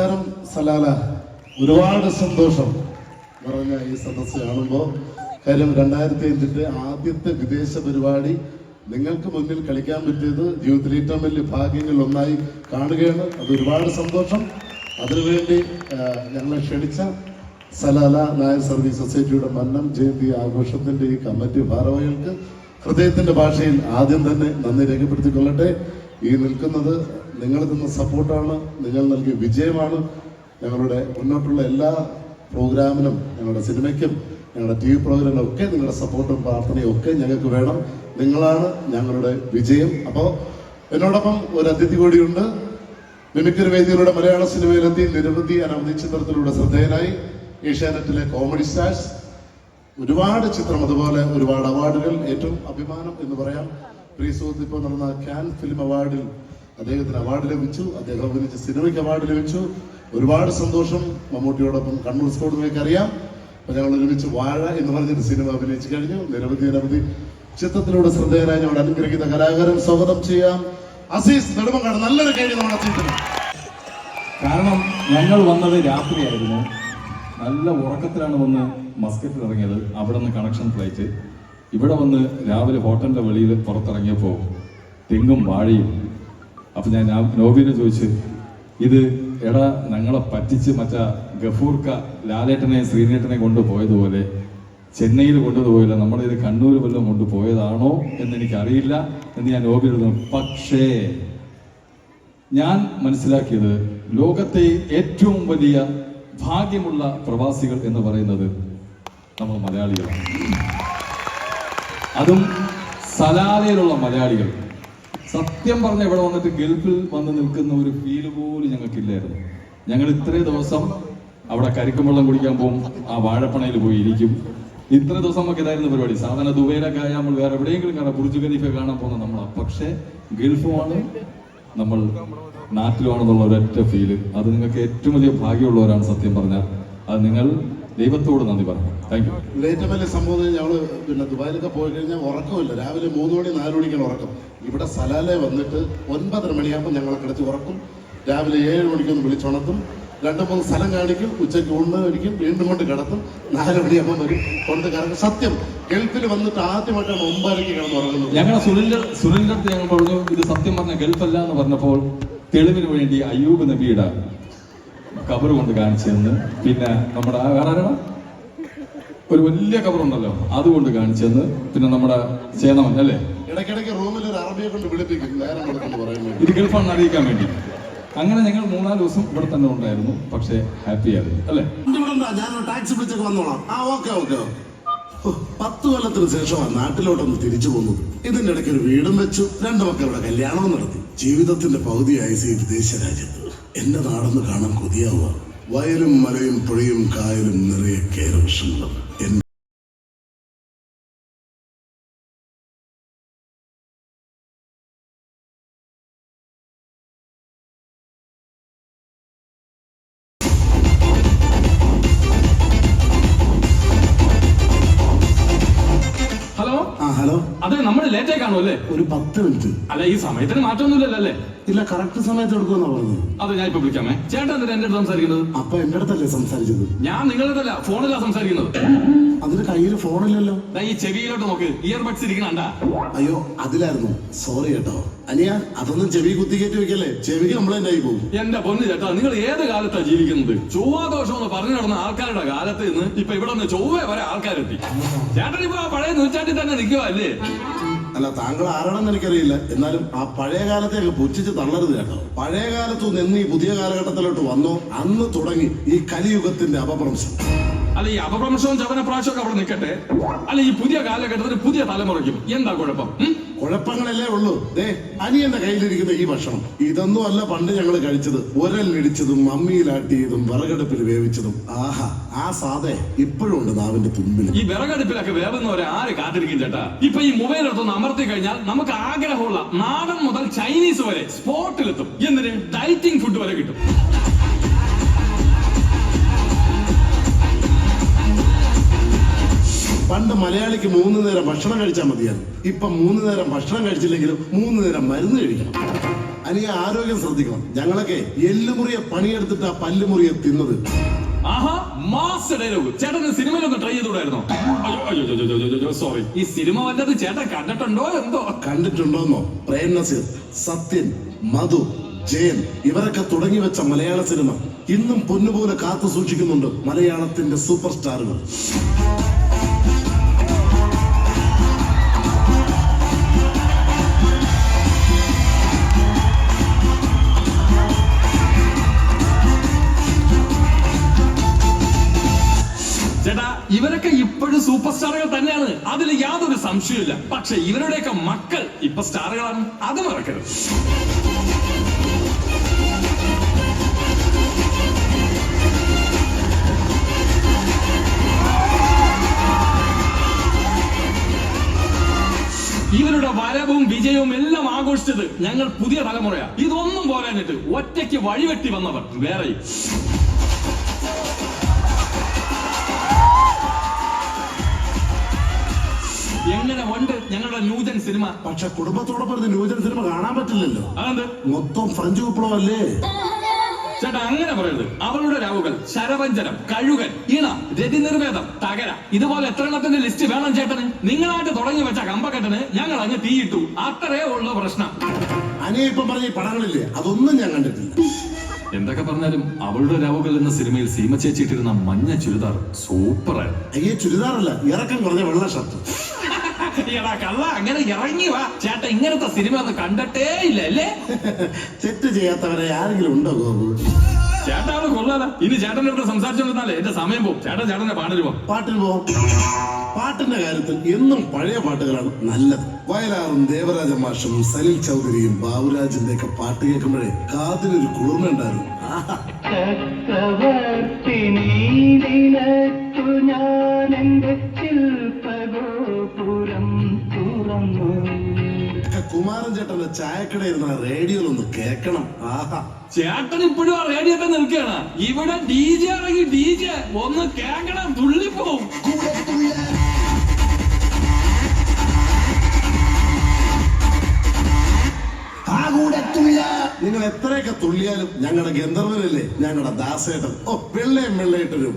നമസ്കാരം സലാല ഒരുപാട് സന്തോഷം പറഞ്ഞ ഈ സദസ്സ് കാണുമ്പോൾ കാര്യം രണ്ടായിരത്തി അഞ്ചിന്റെ ആദ്യത്തെ വിദേശ പരിപാടി നിങ്ങൾക്ക് മുന്നിൽ കളിക്കാൻ പറ്റിയത് ജീവിതത്തിൽ ഏറ്റവും വലിയ ഭാഗ്യങ്ങളിൽ ഒന്നായി കാണുകയാണ്. അത് ഒരുപാട് സന്തോഷം. അതിനുവേണ്ടി ഞങ്ങളെ ക്ഷണിച്ച സലാല നായർ സർവീസ് സൊസൈറ്റിയുടെ മന്നം ജയന്തി ആഘോഷത്തിന്റെ ഈ കമ്മിറ്റി ഭാരവാഹികൾക്ക് ഹൃദയത്തിന്റെ ഭാഷയിൽ ആദ്യം തന്നെ നന്ദി രേഖപ്പെടുത്തിക്കൊള്ളട്ടെ. ഈ നിൽക്കുന്നത് നിങ്ങൾ തന്ന സപ്പോർട്ടാണ് നിങ്ങൾ നൽകിയ വിജയമാണ്. ഞങ്ങളുടെ മുന്നോട്ടുള്ള എല്ലാ പ്രോഗ്രാമിനും ഞങ്ങളുടെ സിനിമയ്ക്കും ഞങ്ങളുടെ ടി വി പ്രോഗ്രാമിനും ഒക്കെ നിങ്ങളുടെ സപ്പോർട്ടും പ്രാർത്ഥനയും ഒക്കെ ഞങ്ങൾക്ക് വേണം. നിങ്ങളാണ് ഞങ്ങളുടെ വിജയം. അപ്പോൾ എന്നോടൊപ്പം ഒരു അതിഥി കൂടിയുണ്ട്. മിമിക്രി വേദികളുടെ മലയാള സിനിമയിലെത്തി നിരവധി അനവധി ചിത്രത്തിലൂടെ ശ്രദ്ധേയനായി ഏഷ്യാനെറ്റിലെ കോമഡി സ്റ്റാർസ് ഒരുപാട് ചിത്രം അതുപോലെ ഒരുപാട് അവാർഡുകൾ ഏറ്റവും അഭിമാനം എന്ന് പറയാം. പ്രീ സുഹൃത്ത് ഇപ്പോൾ നടന്ന ക്യാൻ ഫിലിം അവാർഡിൽ അദ്ദേഹത്തിന് അവാർഡ് ലഭിച്ചു. അദ്ദേഹം അഭിനയിച്ച സിനിമയ്ക്ക് അവാർഡ് ലഭിച്ചു. ഒരുപാട് സന്തോഷം മമ്മൂട്ടിയോടൊപ്പം കണ്ണൂർ സ്കോഡ് നിങ്ങൾക്ക് അറിയാം. അപ്പൊ ഞങ്ങൾ ഒരുമിച്ച് വാഴ എന്ന് പറഞ്ഞൊരു സിനിമ അഭിനയിച്ചു കഴിഞ്ഞു. നിരവധി നിരവധി ചിത്രത്തിലൂടെ ശ്രദ്ധേയനായ ഞങ്ങളുടെ അനുഗ്രഹിക്കുന്ന കലാകാരൻ സ്വാഗതം ചെയ്യാം. അസീസ് നെടുമങ്ങാട് നല്ലൊരു കഴിഞ്ഞു നമ്മുടെ അസീസിന് കാരണം ഞങ്ങൾ വന്നത് രാത്രിയായിരുന്നു. നല്ല ഉറക്കത്തിലാണ് വന്ന് മസ്കറ്റിൽ ഇറങ്ങിയത്. അവിടെ നിന്ന് കണക്ഷൻ ഫ്ലൈറ്റ് ഇവിടെ വന്ന് രാവിലെ ഹോട്ടലിന്റെ വെളിയിൽ പുറത്തിറങ്ങിയപ്പോൾ തെങ്ങും വാഴയും അപ്പൊ ഞാൻ നോബിനെ ചോദിച്ചു ഇത് എടാ ഞങ്ങളെ പറ്റിച്ച് മറ്റാ ഗഫൂർക്ക ലാലേട്ടനെയും ശ്രീനേട്ടനെ കൊണ്ടുപോയതുപോലെ ചെന്നൈയിൽ കൊണ്ടുപോയില്ല നമ്മുടെ ഇത് കണ്ണൂർ വല്ലതും കൊണ്ടുപോയതാണോ എന്ന് എനിക്കറിയില്ല എന്ന് ഞാൻ നോബി എഴുതുന്നു പക്ഷേ ഞാൻ മനസ്സിലാക്കിയത് ലോകത്തെ ഏറ്റവും വലിയ ഭാഗ്യമുള്ള പ്രവാസികൾ എന്ന് പറയുന്നത് നമ്മൾ മലയാളികളാണ്. അതും സലാലയിലുള്ള മലയാളികൾ. സത്യം പറഞ്ഞ ഇവിടെ വന്നിട്ട് ഗൾഫിൽ വന്ന് നിൽക്കുന്ന ഒരു ഫീൽ പോലും ഞങ്ങൾക്കില്ലായിരുന്നു. ഞങ്ങൾ ഇത്രയും ദിവസം അവിടെ കരിക്കുമ്പള്ളം കുടിക്കാൻ പോകും ആ വാഴപ്പണയിൽ പോയി ഇരിക്കും. ഇത്ര ദിവസം നമുക്ക് ഇതായിരുന്നു പരിപാടി. സാധാരണ ദുബൈയിലൊക്കെ ആയാൽ നമ്മൾ വേറെ എവിടെയെങ്കിലും കാണാം ബുർജ് ഖലീഫ കാണാൻ പോകുന്ന നമ്മളാണ് പക്ഷേ ഗൾഫുമാണ് നമ്മൾ നാട്ടിലുമാണെന്നുള്ള ഒരൊറ്റ ഫീൽ അത് നിങ്ങൾക്ക് ഏറ്റവും വലിയ ഭാഗ്യമുള്ളവരാണ് സത്യം പറഞ്ഞാൽ. അത് നിങ്ങൾ ദൈവത്തോട് നന്ദി പറഞ്ഞു. താങ്ക് യു ഏറ്റവും വലിയ സംഭവം ഞങ്ങൾ പിന്നെ ദുബായിലൊക്കെ പോയി കഴിഞ്ഞാൽ ഉറക്കമില്ല. രാവിലെ മൂന്ന് മണി നാല് മണിക്കാണ് ഉറക്കം. ഇവിടെ സലാലെ വന്നിട്ട് ഒൻപതര മണിയാകുമ്പോൾ ഞങ്ങളെ കിടത്തി ഉറക്കും. രാവിലെ ഏഴ് മണിക്കൊന്ന് വിളിച്ചുണർത്തും. രണ്ട് മൂന്ന് സ്ഥലം കാണിക്കും. ഉച്ചയ്ക്ക് ഊണ് കഴിക്കും. വീണ്ടും കൊണ്ട് കിടത്തും. നാല് മണിയാകുമ്പോൾ വരും. കൊണ്ട് കിടക്കും സത്യം ഗൾഫിൽ വന്നിട്ട് ആദ്യമായിട്ടാണ് ഒമ്പതരയ്ക്ക് കിടന്ന് ഉറങ്ങുന്നത്. ഞങ്ങളുടെ സുനിലിന്റെ സുനിലിന്റെ അടുത്ത് ഞങ്ങൾ പറഞ്ഞു ഇത് സത്യം പറഞ്ഞ ഗൾഫല്ല എന്ന് പറഞ്ഞപ്പോൾ തെളിവിന് വേണ്ടി അയ്യൂബ് നബിയുടെ കബർ കൊണ്ട് കാണിച്ചു തന്ന് പിന്നെ നമ്മുടെ ആരാണ്? ഒരു വലിയ കബറുണ്ടല്ലോ അതുകൊണ്ട് കാണിച്ചു തന്ന് പിന്നെ നമ്മുടെ ചേനമൻ അല്ലേ? ഇടയ്ക്കിടയ്ക്ക് റൂമിൽ ഒരു അറബിയെ കൊണ്ട് വിളിപ്പിക്കും ഇത് ഗൾഫാണെന്ന് അറിയിക്കാൻ വേണ്ടി. അങ്ങനെ ഞങ്ങൾ മൂന്നാൽ ദിവസം ഇവിടെ തന്നെ ഉണ്ടായിരുന്നു പക്ഷേ ഹാപ്പി ആയിരുന്നു അല്ലേ? ഞാൻ ടാക്സി വിളിച്ചൊക്കെ വന്നോളാം? ആ ഓക്കെ ഓക്കെ പത്ത് കൊല്ലത്തിന് ശേഷമാണ് നാട്ടിലോട്ടൊന്ന് തിരിച്ചു പോകുന്നത്. ഇതിന്റെ ഇടയ്ക്ക് ഒരു വീടും വെച്ചു രണ്ടു മക്കളുടെ കല്യാണവും നടത്തി. ജീവിതത്തിന്റെ പകുതിയായി ഈ വിദേശ രാജ്യത്ത്. എന്റെ നാടൊന്ന് കാണാൻ കൊതിയാവുക. വയലും മലയും പുഴയും കായലും നിറയെ കേരവൃക്ഷങ്ങളും അല്ല ഈ സമയത്തിന് മാറ്റമൊന്നുമില്ലല്ലോ? അല്ലേ ഇല്ല കറക്റ്റ് സമയത്ത് എടുക്കുമെന്നാ പറഞ്ഞത്. അതെ ഞാൻ ഇപ്പൊ വിളിക്കാമേ. ചേട്ടൻ എന്തിനാ എന്റെ അടുത്ത് സംസാരിക്കുന്നത്? അപ്പൊ എന്റെ അടുത്തല്ലേ സംസാരിച്ചത്? ഞാൻ നിങ്ങളുടെ ഫോണിലാ സംസാരിക്കുന്നത്. അതിന് കയ്യിൽ ഫോണില്ലല്ലോ. ദാ ഈ ചെവിയിലോട്ട് നോക്ക്. ഇയർബഡ്സ് ഇരിക്കണണ്ട? അയ്യോ അതിലായിരുന്നു. സോറി കേട്ടോ. അനിയ അതൊന്നും ചെവി കുത്തി കയറ്റി വെക്കല്ലേ? ചെവി കംപ്ലൈന്റ് ആയി പോകും. എന്റെ പൊന്ന് ചേട്ടാ നിങ്ങൾ ഏത് കാലത്താ ജീവിക്കുന്നത്? ചൊവ്വാദോഷം എന്ന് പറഞ്ഞു നടന്ന ആൾക്കാരുടെ കാലത്ത് നിന്ന് ഇപ്പൊ ഇവിടെ നിന്ന് ചൊവ്വേ വരെ ആൾക്കാരെത്തി. ചേട്ടൻ ഇപ്പൊ പഴയ നൂറ്റാണ്ടിൽ തന്നെ നിൽക്കുക അല്ലേ? അല്ല താങ്കൾ ആരാണെന്ന് എനിക്കറിയില്ല. എന്നാലും ആ പഴയ കാലത്തേക്ക് പുച്ഛിച്ച് തള്ളരുത് കേട്ടോ. പഴയ കാലത്തു നിന്ന് ഈ പുതിയ കാലഘട്ടത്തിലോട്ട് വന്നോ അന്ന് തുടങ്ങി ഈ കലിയുഗത്തിന്റെ അപഭ്രംശം. അല്ല ഈ അപഭ്രംശവും ചവനപ്രാശവും ഒക്കെ അവിടെ നിൽക്കട്ടെ. അല്ല ഈ പുതിയ കാലഘട്ടത്തിൽ പുതിയ തലമുറയ്ക്കും എന്താ കുഴപ്പം? കുഴപ്പങ്ങളല്ലേ ഉള്ളൂ. ദേ അനിയന്റെ കയ്യിലിരിക്കുന്ന ഈ ഭക്ഷണം. ഇതൊന്നും അല്ല പണ്ട് ഞങ്ങൾ കഴിച്ചത്. ഉരലിടിച്ചതും അമ്മിയിലാട്ടിയതും വിറകടുപ്പിൽ വേവിച്ചതും. ആഹാ ആ സാധേ ഇപ്പോഴും ഉണ്ട് നാവിന്റെ തുമ്പിൽ ഈ വിറകടുപ്പിലൊക്കെ വേവുന്നവരെ ആര് കാത്തിരിക്കും ചേട്ടാ? ഇപ്പൊ ഈ മൊബൈൽ എടുത്തൊന്ന് അമർത്തി കഴിഞ്ഞാൽ നമുക്ക് ആഗ്രഹമുള്ള നാടൻ മുതൽ ചൈനീസ് വരെ സ്പോട്ടിലെത്തും എന്തിന്? ഡയറ്റിംഗ് ഫുഡ് വരെ കിട്ടും. പണ്ട് മലയാളിക്ക് മൂന്ന് നേരം ഭക്ഷണം കഴിച്ചാൽ മതിയായിരുന്നു. ഇപ്പൊ മൂന്ന് നേരം ഭക്ഷണം കഴിച്ചില്ലെങ്കിലും മൂന്ന് നേരം മരുന്ന് കഴിക്കണം. അനിയ ആരോഗ്യം ശ്രദ്ധിക്കണം. ഞങ്ങളൊക്കെ എല്ലുമുറിയെ പണിയെടുത്തിട്ടാ പല്ലുമുറിയെ തിന്നത്. ആഹാ മാസ് ഡയലോഗ്. സിനിമയിലൊന്ന് ട്രൈ ചെയ്തുകൂടായിരുന്നോ? സോറി ഈ സിനിമ വല്ലത് ചേട്ടൻ കണ്ടിട്ടുണ്ടോ എന്തോ? കണ്ടിട്ടുണ്ടോന്നോ? പ്രേം നസീർ സത്യൻ മധു ജയൻ ഇവരൊക്കെ തുടങ്ങി വെച്ച മലയാള സിനിമ. ഇന്നും പൊന്നുപോലെ കാത്തു സൂക്ഷിക്കുന്നുണ്ട് മലയാളത്തിന്റെ സൂപ്പർ സ്റ്റാറുകൾ. സൂപ്പർ സ്റ്റാറുകൾ തന്നെയാണ്. അതിൽ യാതൊരു സംശയമില്ല പക്ഷെ ഇവരുടെയൊക്കെ മക്കൾ ഇപ്പൊ സ്റ്റാറുകളാണ്. അത് മറക്കരുത്. ഇവരുടെ വരവും വിജയവും എല്ലാം ആഘോഷിച്ചത് ഞങ്ങൾ പുതിയ തലമുറയാണ് ഇതൊന്നും പോരാഞ്ഞിട്ട് ഒറ്റയ്ക്ക് വഴിവെട്ടി വന്നവർ വേറെയും. എങ്ങനെ ഉണ്ട് ഞങ്ങളുടെ ന്യൂജൻ സിനിമ. പക്ഷെ കുടുംബത്തോടൊപ്പം ഒരു ന്യൂജൻ സിനിമ കാണാൻ പറ്റില്ലല്ലോ. അതെന്ത്? മൊത്തം ഫ്രഞ്ച് വിപ്ലവം അല്ലേ ചേട്ടാ അങ്ങനെ പറയരുത്. അവളുടെ രാവുകൾ ശരവഞ്ചനം കഴുകൻ ഇണ രതി നിർവേദം തകര. ഇതുപോലെ എത്ര എണ്ണത്തിന്റെ ലിസ്റ്റ് വേണം ചേട്ടന്? നിങ്ങളായിട്ട് തുടങ്ങി വെച്ച കമ്പക്കെട്ടന് ഞങ്ങൾ അങ്ങ് തീയിട്ടു. അത്രേ ഉള്ള പ്രശ്നം. അനിയ ഇപ്പം പറഞ്ഞ ഈ പടങ്ങളില്ലേ അതൊന്നും ഞാൻ കണ്ടിട്ടില്ല. എന്തൊക്കെ പറഞ്ഞാലും അവളുടെ രാവുകൾ എന്ന സിനിമയിൽ സീമ ചേച്ചി ഇട്ടിരുന്ന മഞ്ഞ ചുരിദാർ സൂപ്പറായിരുന്നു. അയ്യേ ചുരിദാറല്ല ഇറക്കം കുറഞ്ഞ വെള്ള ഷർട്ട്. എടാ കള്ള. അങ്ങനെ ഇറങ്ങി വാ. ചേട്ടാ ഇങ്ങനത്തെ സിനിമ ഒന്നും കണ്ടിട്ടേ ഇല്ല അല്ലേ? തെറ്റ് ചെയ്യാത്തവരെ ആരെങ്കിലും ഉണ്ടോ ഗോപു ചേട്ടാണ് കൊള്ളാല. ഇനി ചേട്ടന്റെ ഇവിടെ സംസാരിച്ചോണ്ടിരുന്നാലേ എന്റെ സമയം പോകും. ചേട്ടൻ ചേട്ടന്റെ പാട്ടിൽ പോകും പാട്ടിൽ പോ. പാട്ടിന്റെ കാര്യത്തിൽ എന്നും പഴയ പാട്ടുകളാണ് നല്ലത്. വയലാറും ദേവരാജ മാഷും സലിൽ ചൗധരിയും ബാബുരാജിന്റെ ഒക്കെ പാട്ട് കേൾക്കുമ്പോഴേ കാതിനൊരു കുളിർമ ഉണ്ടായിരുന്നു. ഞാൻ എന്റെ തുറന്നു. കുമാരൻ ചേട്ടന്റെ ചായക്കടയിരുന്ന റേഡിയോയിൽ ഒന്ന് കേൾക്കണം. ആഹാ. ചേട്ടൻ ഇപ്പോഴും ആ റേഡിയോ ഒക്കെ നിൽക്കുകയാണ്. ഇവിടെ ഡി ജെ ഇറങ്ങി ഡി ജെ ഒന്ന് കേൾക്കണം തുള്ളിപ്പോവും നിങ്ങൾ എത്രയൊക്കെ തുള്ളിയാലും ഞങ്ങളുടെ ഗന്ധർവനല്ലേ? ഞങ്ങളുടെ ദാസേട്ടൻ. ഓ വെള്ളയും വെള്ളയിട്ടൊരു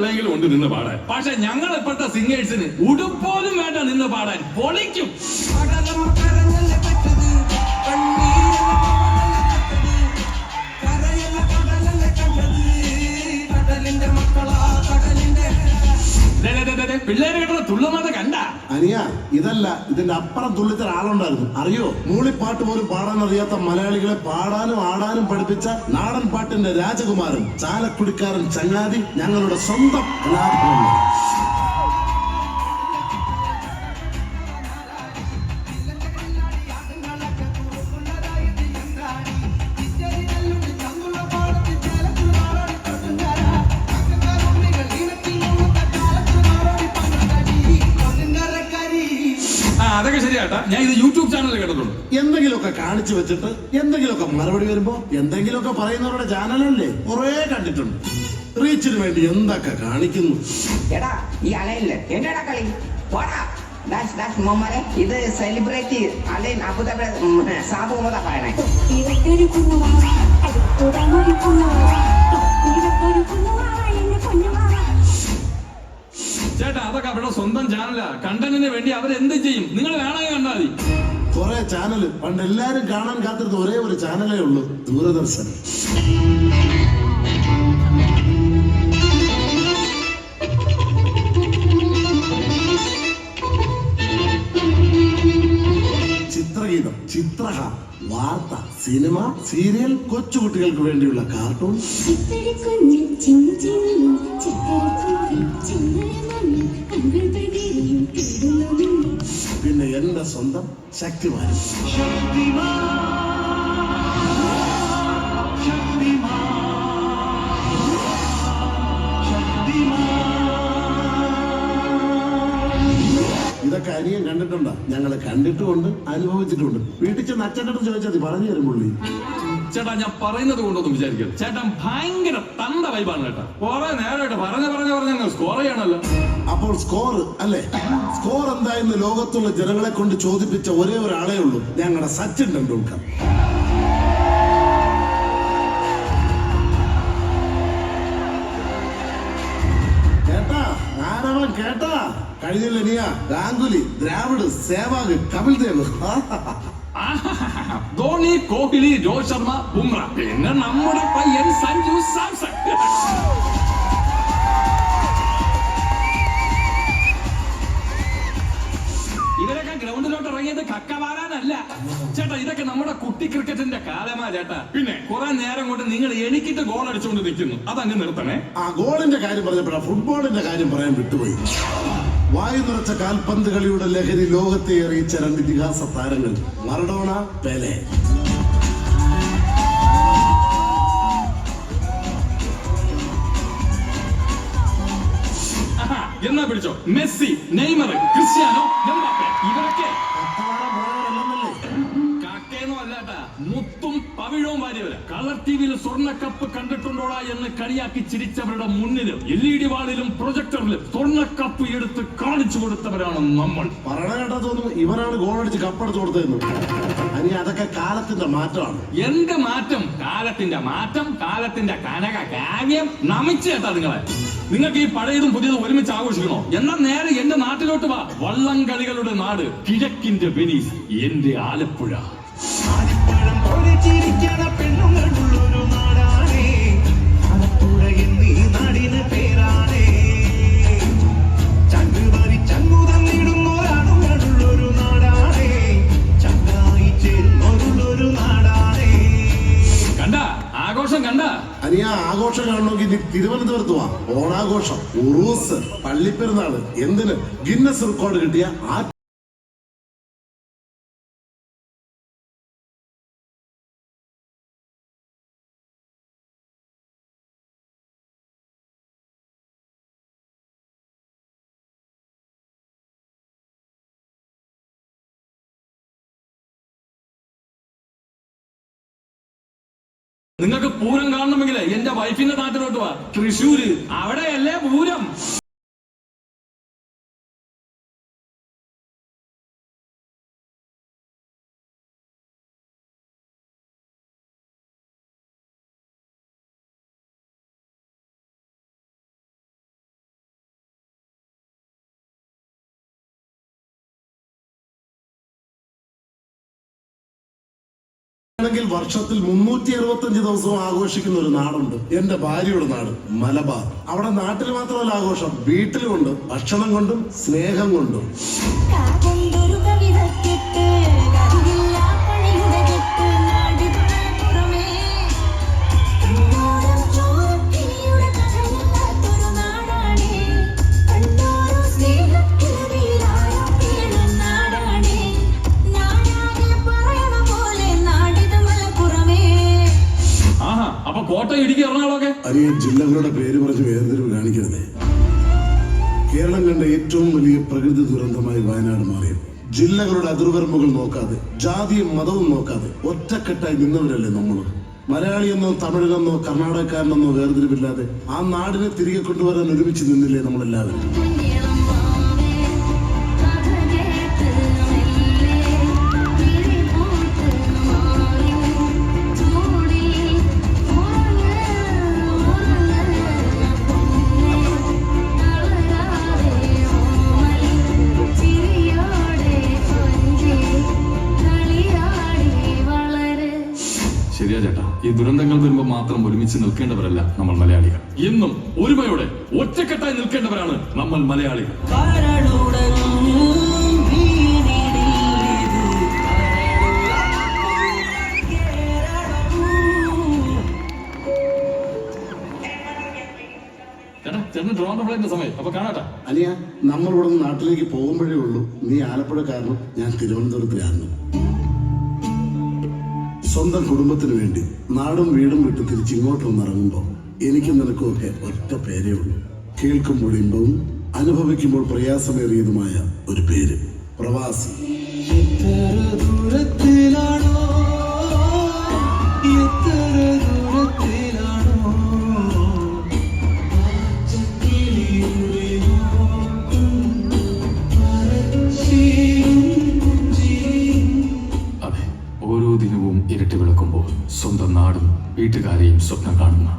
ഉള്ളെങ്കിലും ഉണ്ട് നിന്ന് പാടാൻ. പക്ഷെ ഞങ്ങൾ ഇപ്പോഴത്തെ സിംഗേഴ്സിന് ഉടുപ്പോലും വേണ്ട നിന്ന് പാടാൻ പൊളിക്കും. പിള്ളേര് ഇതല്ല ഇതിന്റെ അപ്പുറം തുള്ളിച്ച ആളുണ്ടായിരുന്നു അറിയോ? മൂളിപ്പാട്ട് പോലും പാടാൻ അറിയാത്ത മലയാളികളെ പാടാനും ആടാനും പഠിപ്പിച്ച നാടൻ പാട്ടിന്റെ രാജകുമാരൻ ചാലക്കുടിക്കാരൻ ചങ്ങാതി ഞങ്ങളുടെ സ്വന്തം കലാഭവൻ. അതൊക്കെ ശരിയാട്ടാ. ഞാൻ ഇത് യൂട്യൂബ് ചാനലിൽ കേട്ടിട്ടുണ്ട് എന്തെങ്കിലുമൊക്കെ കാണിച്ചു വെച്ചിട്ട് എന്തെങ്കിലുമൊക്കെ മറുപടി വരുമ്പോ എന്തെങ്കിലുമൊക്കെ പറയുന്നവരുടെ ചാനലല്ലേ? കുറെ കണ്ടിട്ടുണ്ട്. റീച്ചിന് വേണ്ടി എന്തൊക്കെ കാണിക്കുന്നു? എടാ ഈ കളി? പോടാ. ഇത് സെലിബ്രിറ്റി അലൈൻ അബുദാബി സാബു പറയണേ. അടുത്തുടങ്ങൊരു കുന്നുവാ ഇവക്കൊരു ചേട്ടാ അതൊക്കെ അവരുടെ സ്വന്തം ചാനലാ കണ്ടന്റിന് വേണ്ടി അവരെന്ത് ചെയ്യും? നിങ്ങൾ വേണമെങ്കിൽ കണ്ടാൽ മതി. കുറെ ചാനൽ പണ്ട് എല്ലാരും കാണാൻ കാത്തിരുന്ന ഒരേ ഒരു ചാനലേ ഉള്ളൂ ദൂരദർശൻ. ചിത്രഗീതം ചിത്രഹാർ വാർത്ത സിനിമ സീരിയൽ കൊച്ചുകുട്ടികൾക്ക് വേണ്ടിയുള്ള കാർട്ടൂൺ. പിന്നെ എന്റെ സ്വന്തം ശക്തിമാൻ. കണ്ടിട്ടുണ്ടോ? ഞങ്ങൾ കണ്ടിട്ടുമുണ്ട് അനുഭവിച്ചിട്ടുണ്ട് വീട്ടിൽ ചെന്ന് അച്ഛന്റെ അടുത്ത് ചോദിച്ചാൽ പറഞ്ഞു തരും പുള്ളി. ചേട്ടാ ഞാൻ പറയുന്നത് കൊണ്ടൊന്നും വിചാരിക്കരുത്. ചേട്ടൻ ഭയങ്കര തന്ത വൈബാണ് കേട്ടോ. കുറെ നേരമായിട്ട് പറഞ്ഞു പറഞ്ഞു പറഞ്ഞു സ്കോർ ചെയ്യണല്ലോ. അപ്പോൾ സ്കോർ അല്ലേ? സ്കോർ എന്തായെന്ന് ലോകത്തുള്ള ജനങ്ങളെ കൊണ്ട് ചോദിപ്പിച്ച ഒരേ ഒരാളേ ഉള്ളൂ. ഞങ്ങളുടെ സച്ചിൻ ടെണ്ടുൽക്കർ. കഴിഞ്ഞില്ല നീയ ഗാംഗുലി ദ്രാവിഡ് സേവാഗ് കപിൽ ദേവ് ധോണി കോഹ്ലി രോഹിത് ശർമ്മ ബുംറ. പിന്നെ നമ്മുടെ പയ്യൻ സഞ്ജു സാംസൺ. ഇവരൊക്കെ ഗ്രൗണ്ടിലോട്ട് ഇറങ്ങിയത് കക്ക വാരാനല്ല ചേട്ടാ ഇതൊക്കെ നമ്മുടെ കുട്ടി ക്രിക്കറ്റിന്റെ കാലമാ ചേട്ടാ. പിന്നെ? കുറെ നേരം കൊണ്ട് നിങ്ങൾ എനിക്കിട്ട് ഗോൾ അടിച്ചുകൊണ്ട് നിൽക്കുന്നു. അതങ്ങ് നിർത്തണേ. ആ ഗോളിന്റെ കാര്യം പറഞ്ഞപ്പോഴാണ് ഫുട്ബോളിന്റെ കാര്യം പറയാൻ വിട്ടുപോയി. വായു നിറച്ച കാൽപന്ത് കളിയുടെ ലഹരി ലോകത്തെ അറിയിച്ച രണ്ട് ഇതിഹാസ താരങ്ങൾ. Maradona Pele. എന്നാ പിടിച്ചോ? Messi Neymar Cristiano Mbappe. ഇവരൊക്കെ മുത്തും വരുവല്ല വാരിയവര് കളർ ടിവിയിൽ സ്വർണ കപ്പ് കണ്ടിട്ടുണ്ടോടാ എന്ന് കളിയാക്കി ചിരിച്ചവരുടെ മുന്നിലും എൽ ഇ ഡി വാളിലും പ്രൊജക്ടറിലും സ്വർണ കപ്പ് എടുത്ത് കാണിച്ചു കൊടുത്തവരാണ് നമ്മൾ. പറയണ കേട്ടാ തോന്നുന്നു ഇവരാണ് ഗോളടിച്ച് കപ്പടിച്ചു കൊടുത്തതെന്ന്. അനി അതൊക്കെ കാലത്തിന്റെ മാറ്റമാണ്. എന്ത് മാറ്റം? കാലത്തിന്റെ മാറ്റം കാലത്തിന്റെ കനക കാവ്യം. നമിച്ചേട്ടാ നിങ്ങളെ. നിങ്ങൾക്ക് ഈ പഴയതും പുതിയതും ഒരുമിച്ച് ആഘോഷിക്കണോ? എന്നാ നേരെ എന്റെ നാട്ടിലോട്ട് വാ. വള്ളം കളികളുടെ നാട് കിഴക്കിന്റെ വെനീസ് എന്റെ ആലപ്പുഴ. ചിരിക്കണ പെണ്ണുങ്ങളുള്ളൊരു നാടാണേ. ആലപ്പുഴ എന്നീ നാടിന് പേരാണേ. ചങ്കുവരി ചങ്കു തന്നിടുന്നൊരാണുങ്ങളുള്ളൊരു നാടാണേ. ചങ്കായി ചേരുന്നൊരുള്ളൊരു നാടാണേ. കണ്ട ആഘോഷം കണ്ട. ആഘോഷം കാണണമെങ്കിൽ തിരുവനന്തപുരത്ത് വാ. ഓണാഘോഷം ഉറൂസ് പള്ളിപ്പെരുന്നാൾ എന്തിന് ഗിന്നസ് റെക്കോർഡ് കിട്ടിയ ആ നിങ്ങൾക്ക് പൂരം കാണണമെങ്കിൽ എന്റെ വൈഫിന്റെ നാട്ടിലോട്ട് വാ. തൃശ്ശൂര്. അവിടെയല്ലേ പൂരം? ആണെങ്കിൽ വർഷത്തിൽ മുന്നൂറ്റി അറുപത്തഞ്ച് ദിവസവും ആഘോഷിക്കുന്ന ഒരു നാടുണ്ട്. എന്റെ ഭാര്യയുടെ നാട് മലബാർ. അവിടെ നാട്ടിൽ മാത്രമല്ല ആഘോഷം. വീട്ടിലുമുണ്ട് ഭക്ഷണം കൊണ്ടും സ്നേഹം കൊണ്ടും. കോട്ടയം ഇടുക്കി എറണാകുളമൊക്കെ? അനിയ ജില്ലകളുടെ പേര് പറഞ്ഞ് വേദന കാണിക്കരുതേ. കേരളം കണ്ട ഏറ്റവും വലിയ പ്രകൃതി ദുരന്തമായി വയനാട് മാറിയത്. ജില്ലകളുടെ അതിർവരമ്പുകൾ നോക്കാതെ ജാതിയും മതവും നോക്കാതെ ഒറ്റക്കെട്ടായി നിന്നവരല്ലേ നമ്മൾ മലയാളിയെന്നോ തമിഴനെന്നോ കർണാടകക്കാരനെന്നോ വേർതിരിവില്ലാതെ ആ നാടിനെ തിരികെ കൊണ്ടുവരാൻ ഒരുമിച്ച് നിന്നില്ലേ നമ്മളെല്ലാവരും? ഈ വരുമ്പോൾ മാത്രം ഒരുമിച്ച് നിൽക്കേണ്ടവരല്ല നമ്മൾ മലയാളികൾ. എന്നും ഒരുമയോടെ ഒറ്റക്കെട്ടായി നിൽക്കേണ്ടവരാണ് നമ്മൾ മലയാളികൾ. അലിയ നിന്ന് നാട്ടിലേക്ക് പോകുമ്പോഴേ ഉള്ളൂ. നീ ആലപ്പുഴക്കാരനും ഞാൻ തിരുവനന്തപുരത്തുകാരനും സ്വന്തം കുടുംബത്തിന് വേണ്ടി നാടും വീടും വിട്ട് തിരിച്ച് ഇങ്ങോട്ട് വന്നിറങ്ങുമ്പോൾ എനിക്ക് നിനക്കുമൊക്കെ ഒറ്റ പേരേ ഉള്ളൂ. കേൾക്കുമ്പോൾ ഇമ്പവും അനുഭവിക്കുമ്പോൾ പ്രയാസമേറിയതുമായ ഒരു പേര് പ്രവാസി. വീട്ടുകാരെയും സ്വപ്നം കാണുന്ന.